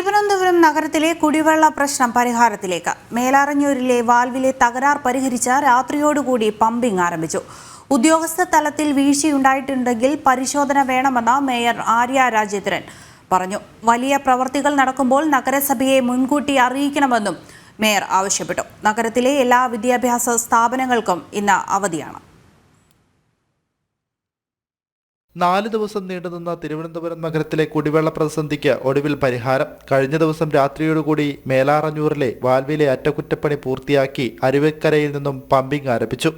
തിരുവനന്തപുരം നഗരത്തിലെ കുടിവെള്ള പ്രശ്നം പരിഹാരത്തിലേക്ക്. മേലാറഞ്ഞൂരിലെ വാൽവിലെ തകരാർ പരിഹരിച്ച് രാത്രിയോടുകൂടി പമ്പിംഗ് ആരംഭിച്ചു. ഉദ്യോഗസ്ഥ തലത്തിൽ വീഴ്ചയുണ്ടായിട്ടുണ്ടെങ്കിൽ പരിശോധന വേണമെന്ന് മേയർ ആര്യ രാജേന്ദ്രൻ പറഞ്ഞു. വലിയ പ്രവർത്തികൾ നടക്കുമ്പോൾ നഗരസഭയെ മുൻകൂട്ടി അറിയിക്കണമെന്നും മേയർ ആവശ്യപ്പെട്ടു. നഗരത്തിലെ എല്ലാ വിദ്യാഭ്യാസ സ്ഥാപനങ്ങൾക്കും ഇന്ന് അവധിയാണ്. നാല് ദിവസം നീണ്ടുനിന്ന തിരുവനന്തപുരം നഗരത്തിലെ കുടിവെള്ള പ്രതിസന്ധിക്ക് ഒടുവിൽ പരിഹാരം. കഴിഞ്ഞ ദിവസം രാത്രിയോടുകൂടി മേലാറഞ്ഞൂറിലെ വാൽവിലെ അറ്റകുറ്റപ്പണി പൂർത്തിയാക്കി അരുവിക്കരയിൽ നിന്നും പമ്പിംഗ് ആരംഭിച്ചു.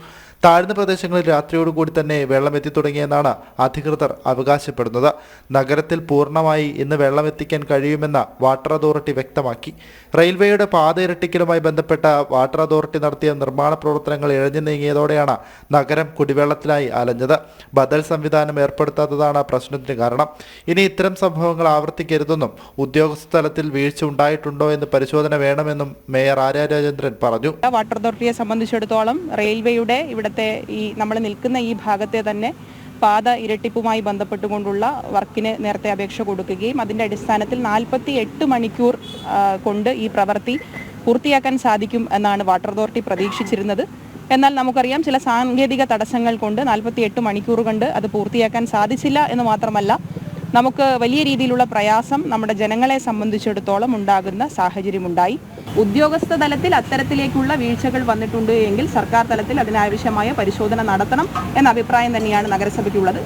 താഴ്ന്ന പ്രദേശങ്ങളിൽ രാത്രിയോടുകൂടി തന്നെ വെള്ളം എത്തിത്തുടങ്ങിയെന്നാണ് അധികൃതർ അവകാശപ്പെടുന്നത്. നഗരത്തിൽ പൂർണമായി ഇന്ന് വെള്ളം എത്തിക്കാൻ കഴിയുമെന്ന് വാട്ടർ അതോറിറ്റി വ്യക്തമാക്കി. റെയിൽവേയുടെ പാത ഇരട്ടിക്കലുമായി ബന്ധപ്പെട്ട വാട്ടർ അതോറിറ്റി നടത്തിയ നിർമ്മാണ പ്രവർത്തനങ്ങൾ ഇഴഞ്ഞു നീങ്ങിയതോടെയാണ് നഗരം കുടിവെള്ളത്തിനായി അലഞ്ഞത്. ബദൽ സംവിധാനം ഏർപ്പെടുത്താത്തതാണ് പ്രശ്നത്തിന് കാരണം. ഇനി ഇത്തരം സംഭവങ്ങൾ ആവർത്തിക്കരുതെന്നും ഉദ്യോഗസ്ഥ തലത്തിൽ വീഴ്ച ഉണ്ടായിട്ടുണ്ടോ എന്ന് പരിശോധന വേണമെന്നും മേയർ ആര്യ രാജേന്ദ്രൻ പറഞ്ഞു. വാട്ടർ അതോറിറ്റിയെ സംബന്ധിച്ചിടത്തോളം റെയിൽവേയുടെ ഇവിടുത്തെ ഈ നമ്മൾ നിൽക്കുന്ന ഈ ഭാഗത്തെ തന്നെ പാത ഇരട്ടിപ്പുമായി ബന്ധപ്പെട്ടുകൊണ്ടുള്ള വർക്കിന് നേരത്തെ അപേക്ഷ കൊടുക്കുകയും അതിന്റെ അടിസ്ഥാനത്തിൽ നാൽപ്പത്തി എട്ട് മണിക്കൂർ കൊണ്ട് ഈ പ്രവൃത്തി പൂർത്തിയാക്കാൻ സാധിക്കും എന്നാണ് വാട്ടർ അതോറിറ്റി പ്രതീക്ഷിച്ചിരുന്നത്. എന്നാൽ നമുക്കറിയാം ചില സാങ്കേതിക തടസ്സങ്ങൾ കൊണ്ട് നാൽപ്പത്തി എട്ട് മണിക്കൂർ കൊണ്ട് അത് പൂർത്തിയാക്കാൻ സാധിച്ചില്ല എന്ന് മാത്രമല്ല നമുക്ക് വലിയ രീതിയിലുള്ള പ്രയാസം നമ്മുടെ ജനങ്ങളെ സംബന്ധിച്ചിടത്തോളം ഉണ്ടാകുന്ന സാഹചര്യമുണ്ടായി. ഉദ്യോഗസ്ഥ തലത്തിൽ അത്തരത്തിലേക്കുള്ള വീഴ്ചകൾ വന്നിട്ടുണ്ട് എങ്കിൽ സർക്കാർ തലത്തിൽ അതിനാവശ്യമായ പരിശോധന നടത്തണം എന്ന അഭിപ്രായം തന്നെയാണ് നഗരസഭയ്ക്കുള്ളത്.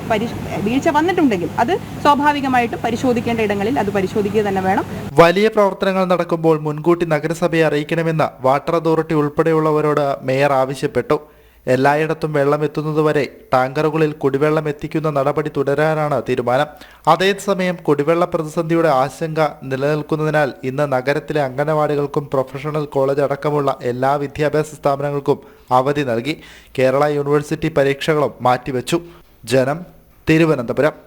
വീഴ്ച വന്നിട്ടുണ്ടെങ്കിൽ അത് സ്വാഭാവികമായിട്ടും പരിശോധിക്കേണ്ട ഇടങ്ങളിൽ അത് പരിശോധിക്കുക തന്നെ വേണം. വലിയ പ്രവർത്തനങ്ങൾ നടക്കുമ്പോൾ മുൻകൂട്ടി നഗരസഭയെ അറിയിക്കണമെന്ന് വാട്ടർ അതോറിറ്റി ഉൾപ്പെടെയുള്ളവരോട് മേയർ ആവശ്യപ്പെട്ടു. എല്ലായിടത്തും വെള്ളം എത്തുന്നതുവരെ ടാങ്കറുകളിൽ കുടിവെള്ളം എത്തിക്കുന്ന നടപടി തുടരാനാണ് തീരുമാനം. അതേസമയം കുടിവെള്ള പ്രതിസന്ധിയുടെ ആശങ്ക നിലനിൽക്കുന്നതിനാൽ ഇന്ന് നഗരത്തിലെ അംഗനവാടികൾക്കും പ്രൊഫഷണൽ കോളേജ് അടക്കമുള്ള എല്ലാ വിദ്യാഭ്യാസ സ്ഥാപനങ്ങൾക്കും അവധി നൽകി. കേരള യൂണിവേഴ്സിറ്റി പരീക്ഷകളും മാറ്റിവെച്ചു. ജനം തിരുവനന്തപുരം.